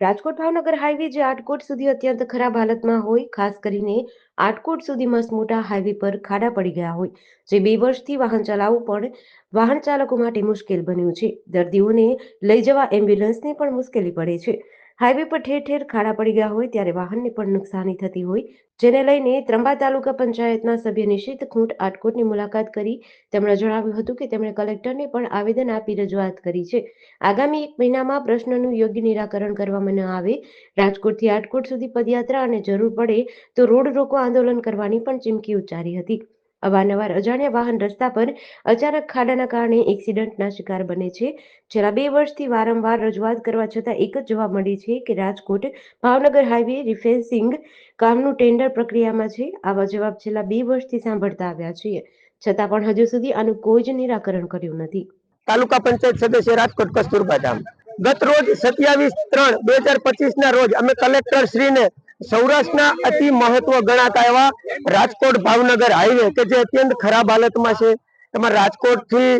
Rajkot Bhavnagar highway જે આટકોટ સુધી અત્યંત ખરાબ હાલતમાં હોય, ખાસ કરીને આટકોટ સુધી મસ્ત મોટા હાઈવે પર ખાડા પડી ગયા હોય. જે બે વર્ષથી વાહન ચલાવવું પણ વાહન ચાલકો માટે મુશ્કેલ બન્યું છે. દર્દીઓને લઈ જવા એમ્બ્યુલન્સને પણ મુશ્કેલી પડે છે. હાઈવે પર ઠેર ઠેર ખાડા પડી ગયા હોય ત્યારે વાહનને પણ નુકસાની થતી હોય. જેને લઈને ત્રંબા તાલુકા પંચાયતના સભ્ય નિશિત ખૂંટ આટકોટની મુલાકાત કરી. તેમણે જણાવ્યું હતું કે તેમણે કલેક્ટરને પણ આવેદન આપી રજૂઆત કરી છે. આગામી એક મહિનામાં પ્રશ્નનું યોગ્ય નિરાકરણ કરવામાં ન આવે. રાજકોટથી આટકોટ સુધી પદયાત્રા અને જરૂર પડે તો રોડ રોકો આંદોલન કરવાની પણ ચીમકી ઉચ્ચારી હતી. અવારનવાર અજાણ્યા વાહન રસ્તા પર અચાનક ખાડાના કારણે એક્સિડન્ટના શિકાર બને છે. છેલ્લા બે વર્ષથી વારંવાર રજૂઆત કરવા છતાં એક જ જવાબ મળી છે કે રાજકોટ ભાવનગર હાઈવે રિફેન્સિંગ કામનું ટેન્ડર પ્રક્રિયામાં છે. આવા જવાબ છેલ્લા બે વર્ષથી સાંભળતા આવ્યા છીએ. છતાં પણ હજુ સુધી આનું કોઈ જ નિરાકરણ કર્યું નથી. તાલુકા પંચાયત સદસ્ય રાજકોટ કસ્તુરબા ધામ ગત રોજ સત્યાવીસ ત્રણ બે હજાર પચીસ ના રોજ અમે કલેક્ટર શ્રીને સૌરાષ્ટ્રના અતિ મહત્વ ગણાતા એવા રાજકોટ ભાવનગર હાઈવે કે જે અત્યંત ખરાબ હાલતમાં છે. એમાં રાજકોટથી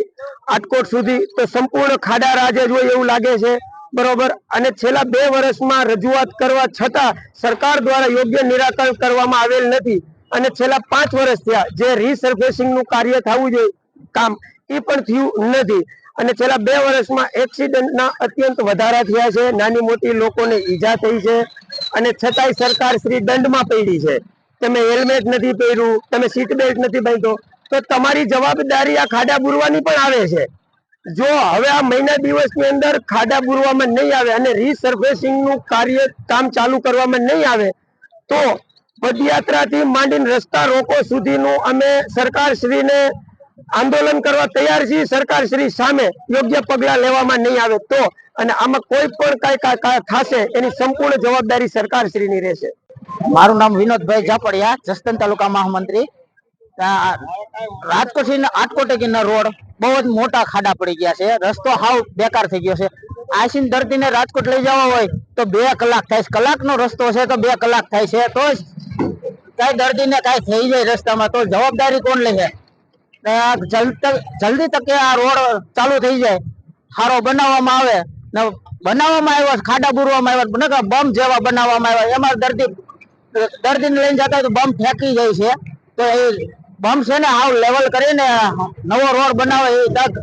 આટકોટ સુધી તો સંપૂર્ણ ખાડા રાજે જોઈએ એવું લાગે છે. બરોબર? અને છેલ્લા બે વર્ષમાં રજૂઆત કરવા છતાં સરકાર દ્વારા યોગ્ય નિરાકરણ કરવામાં આવેલ નથી. અને છેલ્લા પાંચ વર્ષ થયા જે રીસર્ફેસિંગનું કાર્ય થવું જોઈએ કામ એ પણ થયું નથી. અને છેલ્લા બે વર્ષમાં એક્સિડન્ટના અત્યંત વધારા થયા છે. નાની મોટી લોકોને ઈજા થઈ છે. અને છતાંય સરકાર શ્રી દંડમાં પડી છે. તમે હેલ્મેટ નથી પહેર્યું, તમે સીટ બેલ્ટ નથી બાંધ્યો તો તમારી જવાબદારી આ ખાડા બુરવાની પણ આવે છે. જો હવે આ મહિના દિવસની અંદર ખાડા બુરવામાં નહીં આવે અને રીસર્ફેસિંગનું કાર્ય કામ ચાલુ કરવામાં નહીં આવે, તો પદયાત્રાથી માંડીને રસ્તા રોકો સુધીનું અમે સરકાર શ્રીને આંદોલન કરવા તૈયાર છીએ. સરકાર શ્રી સામે યોગ્ય પગલા લેવામાં નહીં આવે તો અને આમાં કોઈ પણ કઈ થશે એની સંપૂર્ણ જવાબદારી સરકાર શ્રીની રહેશે. મારું નામ વિનોદભાઈ જાપડિયા જસદન તાલુકા મહામંત્રી. રાજકોટથી આટકોટ ના રોડ, બહુ જ મોટા ખાડા પડી ગયા છે. રસ્તો હાવ બેકાર થઈ ગયો છે. આસીન દર્દીને રાજકોટ લઈ જવા હોય તો બે કલાક થાય છે. કલાકનો રસ્તો છે તો બે કલાક થાય છે. તો કઈ દર્દીને કઈ થઈ જાય રસ્તામાં તો જવાબદારી કોણ લે છે ને જલ્દ તકે આ રોડ ચાલુ થઈ જાય. સારો બનાવવામાં આવે ને બનાવવામાં આવ્યો ખાડા બુરવામાં આવ્યા નકર બમ જેવા બનાવવામાં આવ્યા એમાં દર્દી, દર્દીને લઈને જતા હોય તો બમ ફેંકી જાય છે. તો એ બમ છે ને આવ લેવલ કરીને નવો રોડ બનાવે એ તક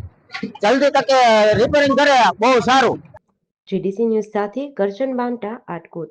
જલ્દી તકે રિપેરિંગ કરે. બહુ સારું. જીડીસી ન્યૂઝ સાથે કરશન બાંટા આટકોટ.